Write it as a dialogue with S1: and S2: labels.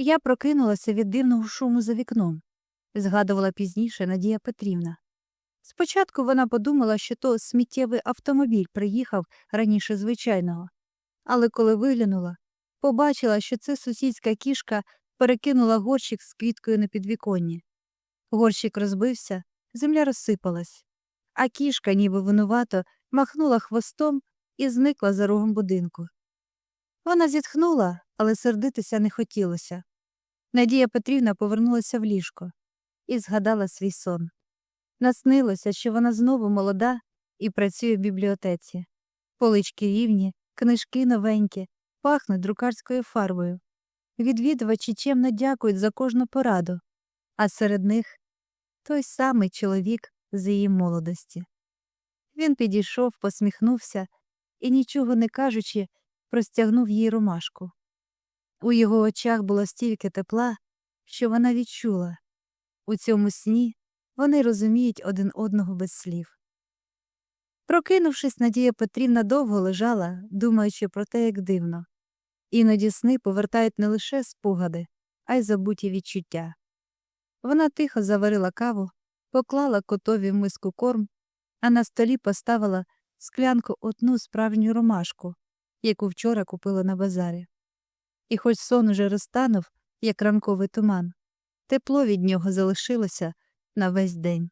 S1: Я прокинулася від дивного шуму за вікном, згадувала пізніше Надія Петрівна. Спочатку вона подумала, що то сміттєвий автомобіль приїхав раніше звичайного, але коли виглянула, побачила, що це сусідська кішка перекинула горщик з квіткою на підвіконні. Горщик розбився, земля розсипалась, а кішка, ніби винувато, махнула хвостом і зникла за рогом будинку. Вона зітхнула, але сердитися не хотілося. Надія Петрівна повернулася в ліжко і згадала свій сон. Наснилося, що вона знову молода і працює в бібліотеці. Полички рівні, книжки новенькі, пахнуть друкарською фарбою. Відвідувачі чемно дякують за кожну пораду, а серед них той самий чоловік з її молодості. Він підійшов, посміхнувся і, нічого не кажучи, простягнув їй ромашку. У його очах було стільки тепла, що вона відчула у цьому сні вони розуміють один одного без слів. Прокинувшись, Надія Петрівна довго лежала, думаючи про те, як дивно. Іноді сни повертають не лише спогади, а й забуті відчуття. Вона тихо заварила каву, поклала котові в миску корм, а на столі поставила склянку одну справжню ромашку, яку вчора купила на базарі. І хоч сон уже розтанув, як ранковий туман, тепло від нього залишилося на весь день.